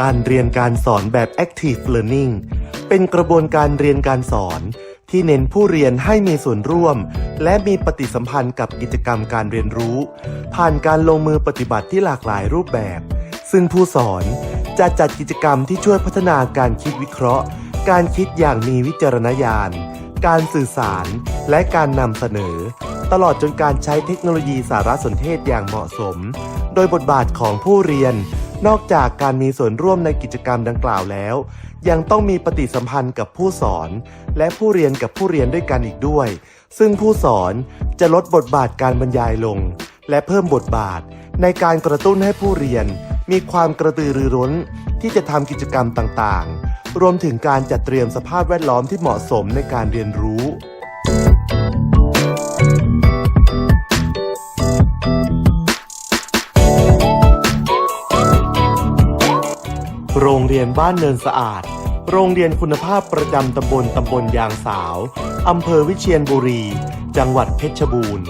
การเรียนการสอนแบบ Active Learning เป็นกระบวนการเรียนการสอนที่เน้นผู้เรียนให้มีส่วนร่วม และมีปฏิสัมพันธ์กับกิจกรรมการเรียนรู้ ผ่านการลงมือปฏิบัติที่หลากหลายรูปแบบ ซึ่งผู้สอนจะจัดกิจกรรมที่ช่วยพัฒนาการคิดวิเคราะห์ การคิดอย่างมีวิจารณญาณ การสื่อสาร และการนำเสนอ ตลอดจนการใช้เทคโนโลยีสารสนเทศอย่างเหมาะสม โดยบทบาทของผู้เรียน นอกจากการมีส่วนร่วมในกิจกรรมดังกล่าวแล้ว ยังต้องมีปฏิสัมพันธ์กับผู้สอน และผู้เรียนกับผู้เรียนด้วยกันอีกด้วย ซึ่งผู้สอนจะลดบทบาทการบรรยายลง และเพิ่มบทบาท ในการกระตุ้นให้ผู้เรียน มีความกระตือรือร้น ที่จะทำกิจกรรมต่างๆ รวมถึงการจัดเตรียมสภาพแวดล้อมที่เหมาะสมในการเรียนรู้ โรงเรียนบ้านเนินสะอาด โรงเรียนคุณภาพประจำตำบลตำบลยางสาว อำเภอวิเชียรบุรี จังหวัดเพชรบูรณ์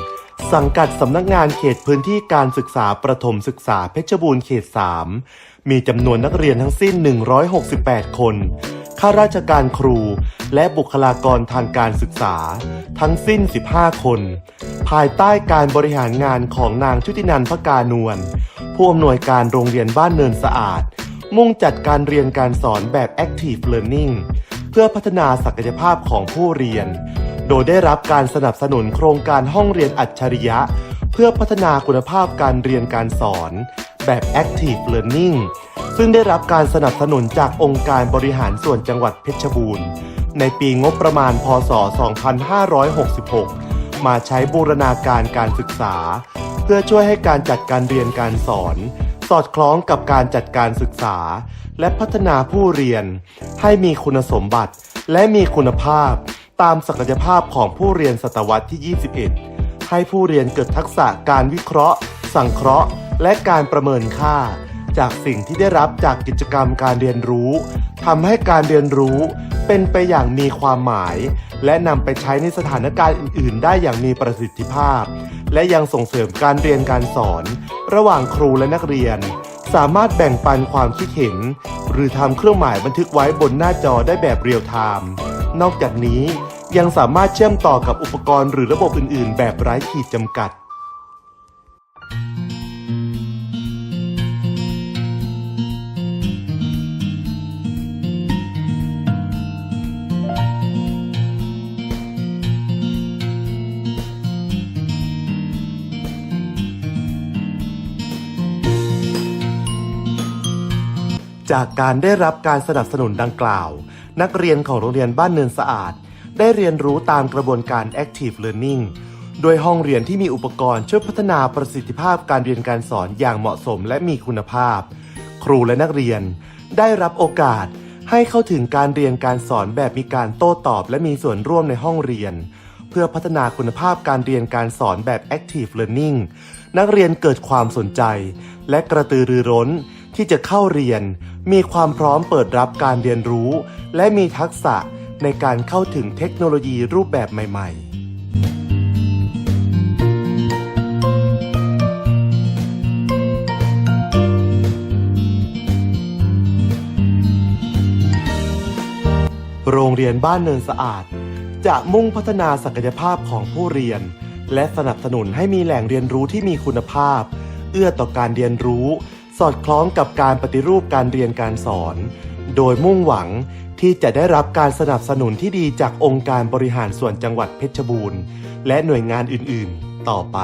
สังกัดสำนักงานเขตพื้นที่การศึกษาประถมศึกษาเพชรบูรณ์เขต 3 มีจำนวนนักเรียนทั้งสิ้น 168 คน ข้าราชการครู และบุคลากรทางการศึกษา ทั้งสิ้น 15 คน ภายใต้การบริหารงานของนางชุตินันท์พกานวลผู้อำนวยการโรงเรียนบ้านเนินสะอาด มุ่งจัดการเรียนการสอนแบบ Active Learning เพื่อพัฒนาศักยภาพของผู้เรียน โดยได้รับการสนับสนุนโครงการห้องเรียนอัจฉริยะ เพื่อพัฒนาคุณภาพการเรียนการสอนแบบ Active Learning ซึ่งได้รับการสนับสนุนจากองค์การบริหารส่วนจังหวัดเพชรบูรณ์ ในปีงบประมาณ พศ 2566 มาใช้บูรณาการการศึกษา เพื่อช่วยให้การจัดการเรียนการสอน สอดคล้องกับการจัดการศึกษา และพัฒนาผู้เรียน ให้มีคุณสมบัติและมีคุณภาพ ตามศักยภาพของผู้เรียนศตวรรษที่ 21 ให้ผู้เรียนเกิดทักษะการวิเคราะห์ สังเคราะห์ และการประเมินค่า จากสิ่งที่ได้รับจากกิจกรรมการเรียนรู้ทำให้การเรียนรู้เป็นไปอย่างมีความหมาย และนำไปใช้ในสถานการณ์อื่น ๆ ได้อย่างมีประสิทธิภาพ และยังส่งเสริมการเรียนการสอน ระหว่างครูและนักเรียน สามารถแบ่งปันความคิดเห็น หรือทำเครื่องหมายบันทึกไว้บนหน้าจอได้แบบเรียลไทม์นอกจากนี้ยังสามารถเชื่อมต่อกับอุปกรณ์หรือระบบอื่น ๆ แบบไร้ขีดจำกัด จากการได้รับการสนับสนุนดังกล่าว นักเรียนของโรงเรียนบ้านเนินสะอาด ได้เรียนรู้ตามกระบวนการ Active Learning โดยห้องเรียนที่มีอุปกรณ์ช่วยพัฒนาประสิทธิภาพการเรียนการสอนอย่างเหมาะสมและมีคุณภาพ ครูและนักเรียน ได้รับโอกาสให้เข้าถึงการเรียนการสอนแบบมีการโต้ตอบ และมีส่วนร่วมในห้องเรียน เพื่อพัฒนาคุณภาพการเรียนการสอนแบบ Active Learning นักเรียนเกิดความสนใจ และกระตือรือร้น ที่จะเข้าเรียน มีความพร้อมเปิดรับการเรียนรู้ และมีทักษะในการเข้าถึงเทคโนโลยีรูปแบบใหม่ ๆโรงเรียนบ้านเนินสะอาด จะมุ่งพัฒนาศักยภาพของผู้เรียน และสนับสนุนให้มีแหล่งเรียนรู้ที่มีคุณภาพ เอื้อต่อการเรียนรู้ สอดคล้องกับการปฏิรูปการเรียนการสอน โดยมุ่งหวังที่จะได้รับการสนับสนุนที่ดีจากองค์การบริหารส่วนจังหวัดเพชรบูรณ์ และหน่วยงานอื่น ๆ ต่อไป